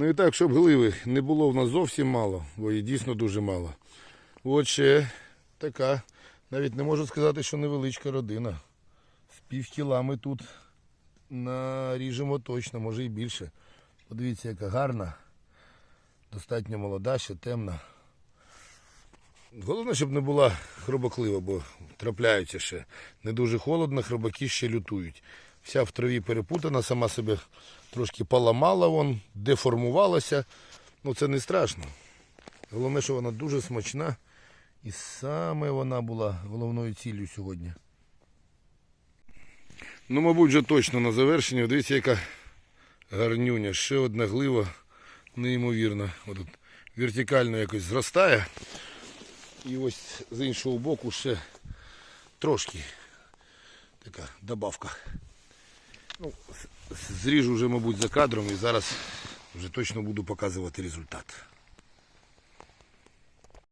Ну і так, щоб гливи не було в нас зовсім мало, бо її дійсно дуже мало. От ще така, навіть не можу сказати, що невеличка родина. З пів кіла ми тут наріжемо точно, може і більше. Подивіться, яка гарна, достатньо молода, ще темна. Головне, щоб не була хробоклива, бо трапляються ще. Не дуже холодно, хробаки ще лютують. Вся в траві перепутана, сама себе трошки поламала, вон, деформувалася. Ну це не страшно. Головне, що вона дуже смачна. І саме вона була головною ціллю сьогодні. Ну, мабуть, вже точно на завершення. Дивіться, яка гарнюня. Ще одна глива неймовірна. Отут вертикально якось зростає. І ось з іншого боку ще трошки така добавка. Ну, зріжу вже, мабуть, за кадром і зараз вже точно буду показувати результат.